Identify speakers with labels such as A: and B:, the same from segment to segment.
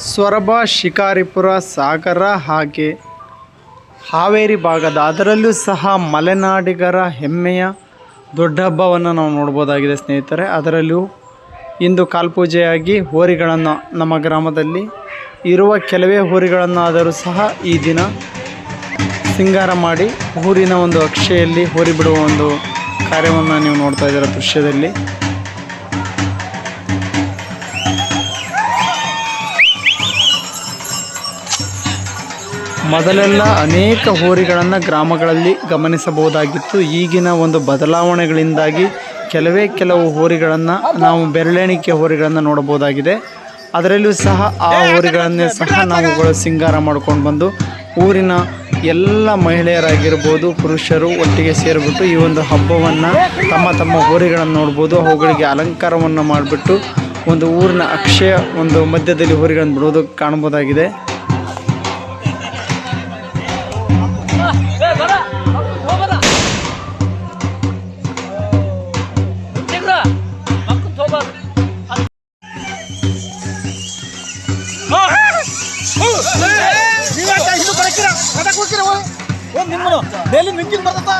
A: ಸೊರಬ ಶಿಕಾರಿಪುರ, ಸಾಗರ ಹಾಗೆ ಹಾವೇರಿ ಭಾಗದ ಅದರಲ್ಲೂ ಸಹ ಮಲೆನಾಡಿಗರ ಹೆಮ್ಮೆಯ ದೊಡ್ಡ ಹಬ್ಬವನ್ನು ನಾವು ನೋಡ್ಬೋದಾಗಿದೆ ಸ್ನೇಹಿತರೆ. ಅದರಲ್ಲೂ ಇಂದು ಕಾಲ್ಪೂಜೆಯಾಗಿ ಹೋರಿಗಳನ್ನು ನಮ್ಮ ಗ್ರಾಮದಲ್ಲಿ ಇರುವ ಕೆಲವೇ ಹೋರಿಗಳನ್ನಾದರೂ ಸಹ ಈ ದಿನ ಸಿಂಗಾರ ಮಾಡಿ ಊರಿನ ಒಂದು ಅಕ್ಷೆಯಲ್ಲಿ ಹೋರಿ ಬಿಡುವ ಒಂದು ಕಾರ್ಯವನ್ನು ನೀವು ನೋಡ್ತಾ ಇದ್ದೀರ ದೃಶ್ಯದಲ್ಲಿ. ಮೊದಲೆಲ್ಲ ಅನೇಕ ಹೋರಿಗಳನ್ನು ಗ್ರಾಮಗಳಲ್ಲಿ ಗಮನಿಸಬಹುದಾಗಿತ್ತು. ಈಗಿನ ಒಂದು ಬದಲಾವಣೆಗಳಿಂದಾಗಿ ಕೆಲವೇ ಕೆಲವು ಹೋರಿಗಳನ್ನು ನಾವು ಬೆರಳೆಣಿಕೆ ಹೋರಿಗಳನ್ನು ನೋಡಬಹುದಾಗಿದೆ. ಅದರಲ್ಲೂ ಸಹ ಆ ಹೋರಿಗಳನ್ನೇ ಸಹ ನಾವುಗಳು ಸಿಂಗಾರ ಮಾಡ್ಕೊಂಡು ಬಂದು ಊರಿನ ಎಲ್ಲ ಮಹಿಳೆಯರಾಗಿರ್ಬೋದು, ಪುರುಷರು ಒಟ್ಟಿಗೆ ಸೇರಿಬಿಟ್ಟು ಈ ಒಂದು ಹಬ್ಬವನ್ನು ತಮ್ಮ ತಮ್ಮ ಹೋರಿಗಳನ್ನು ನೋಡ್ಬೋದು. ಅವುಗಳಿಗೆ ಅಲಂಕಾರವನ್ನು ಮಾಡಿಬಿಟ್ಟು ಒಂದು ಊರಿನ ಅಕ್ಷಯ ಒಂದು ಮಧ್ಯದಲ್ಲಿ ಹೋರಿಗಳನ್ನು ಬಿಡೋದು ಕಾಣ್ಬೋದಾಗಿದೆ
B: ಡೈಲಿ ಮಿಂಚಿನ ಬರ್ತದ?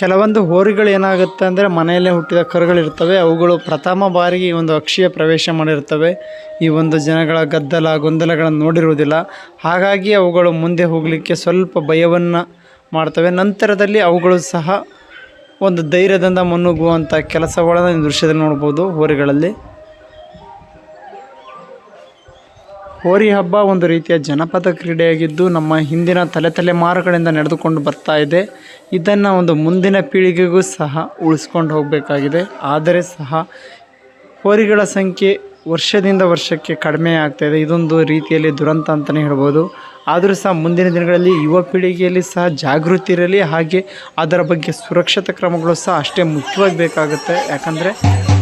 A: ಕೆಲವೊಂದು ಹೋರಿಗಳು ಏನಾಗುತ್ತೆ ಅಂದರೆ ಮನೆಯಲ್ಲೇ ಹುಟ್ಟಿದ ಕರುಗಳಿರ್ತವೆ ಅವುಗಳು ಪ್ರಥಮ ಬಾರಿಗೆ ಈ ಒಂದು ಅಕ್ಷಿಯ ಪ್ರವೇಶ ಮಾಡಿರ್ತವೆ ಈ ಒಂದು ಜನಗಳ ಗದ್ದಲ, ಗೊಂದಲಗಳನ್ನು ನೋಡಿರುವುದಿಲ್ಲ. ಹಾಗಾಗಿ ಅವುಗಳು ಮುಂದೆ ಹೋಗಲಿಕ್ಕೆ ಸ್ವಲ್ಪ ಭಯವನ್ನು ಮಾಡ್ತವೆ. ನಂತರದಲ್ಲಿ ಅವುಗಳು ಸಹ ಒಂದು ಧೈರ್ಯದಿಂದ ಮುನ್ನುಗ್ಗುವಂಥ ಕೆಲಸಗಳನ್ನು ಈ ದೃಶ್ಯದಲ್ಲಿ ನೋಡ್ಬೋದು ಹೋರಿಗಳಲ್ಲಿ. ಹೋರಿ ಹಬ್ಬ ಒಂದು ರೀತಿಯ ಜನಪದ ಕ್ರೀಡೆಯಾಗಿದ್ದು ನಮ್ಮ ಹಿಂದಿನ ತಲೆ ತಲೆಮಾರುಗಳಿಂದ ನಡೆದುಕೊಂಡು ಬರ್ತಾ ಇದೆ. ಇದನ್ನು ಒಂದು ಮುಂದಿನ ಪೀಳಿಗೆಗೂ ಸಹ ಉಳಿಸ್ಕೊಂಡು ಹೋಗಬೇಕಾಗಿದೆ. ಆದರೆ ಸಹ ಹೋರಿಗಳ ಸಂಖ್ಯೆ ವರ್ಷದಿಂದ ವರ್ಷಕ್ಕೆ ಕಡಿಮೆ ಆಗ್ತಾಯಿದೆ ಇದೆ. ಇದೊಂದು ರೀತಿಯಲ್ಲಿ ದುರಂತ ಅಂತಲೇ ಹೇಳ್ಬೋದು. ಆದರೂ ಸಹ ಮುಂದಿನ ದಿನಗಳಲ್ಲಿ ಯುವ ಪೀಳಿಗೆಯಲ್ಲಿ ಸಹ ಜಾಗೃತಿ ಇರಲಿ, ಹಾಗೆ ಅದರ ಬಗ್ಗೆ ಸುರಕ್ಷತಾ ಕ್ರಮಗಳು ಸಹ ಅಷ್ಟೇ ಮುಖ್ಯವಾಗಿ ಬೇಕಾಗುತ್ತೆ. ಯಾಕಂದರೆ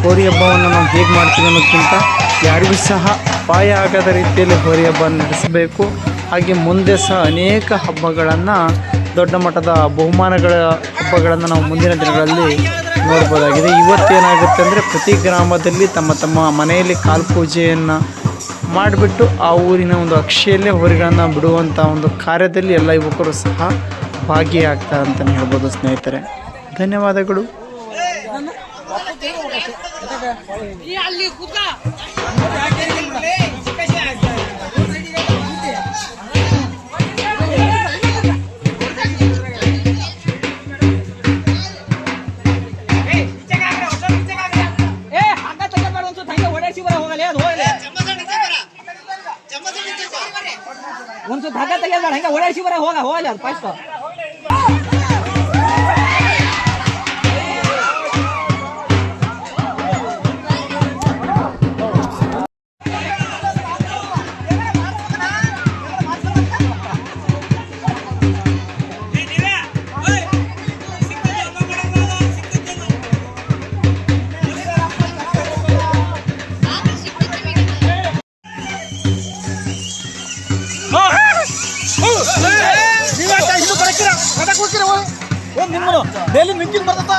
A: ಹೋರಿ ಹಬ್ಬವನ್ನು ನಾವು ಹೇಗೆ ಮಾಡ್ತೀವಿ ಅನ್ನೋದಕ್ಕಿಂತ ಯಾರಿಗೂ ಸಹ ಅಪಾಯ ಆಗದ ರೀತಿಯಲ್ಲಿ ಹೋರಿ ಹಬ್ಬ ನಡೆಸಬೇಕು. ಹಾಗೆ ಮುಂದೆ ಸಹ ಅನೇಕ ಹಬ್ಬಗಳನ್ನು, ದೊಡ್ಡ ಮಟ್ಟದ ಬಹುಮಾನಗಳ ಹಬ್ಬಗಳನ್ನು ನಾವು ಮುಂದಿನ ದಿನಗಳಲ್ಲಿ ನೋಡ್ಬೋದಾಗಿದೆ. ಇವತ್ತೇನಾಗುತ್ತೆ ಅಂದರೆ ಪ್ರತಿ ಗ್ರಾಮದಲ್ಲಿ ತಮ್ಮ ತಮ್ಮ ಮನೆಯಲ್ಲಿ ಕಾಲ್ಪೂಜೆಯನ್ನು ಮಾಡಿಬಿಟ್ಟು ಆ ಊರಿನ ಒಂದು ಅಕ್ಷೆಯಲ್ಲೇ ಹೋರಿಗಳನ್ನು ಬಿಡುವಂಥ ಒಂದು ಕಾರ್ಯದಲ್ಲಿ ಎಲ್ಲ ಯುವಕರು ಸಹ ಭಾಗಿಯಾಗ್ತಾರೆ ಅಂತಲೇ ಹೇಳ್ಬೋದು ಸ್ನೇಹಿತರೆ. ಧನ್ಯವಾದಗಳು.
B: ಏ ಹಗ್ಗ ತಗೊಂಡ್ಬಾರ ಒಂದ್ಸಲ ಹಂಗೆ ಓಡಾಡ್ಸಿ ಬರ ಹೋಗಲ್ಲ ಅದು ಹೋಗಲ್ಲ ಒಂದ್ಸಲ ಹಗ್ಗ ತೆಗೆದ್ಬೇಡ ಹಂಗೆ ಹೋಗ್ತೀರ ಬರ ನಿಮ್ಮನು ಡೈಲಿ ಮಿಂಚಿನ ಬರ್ತದ?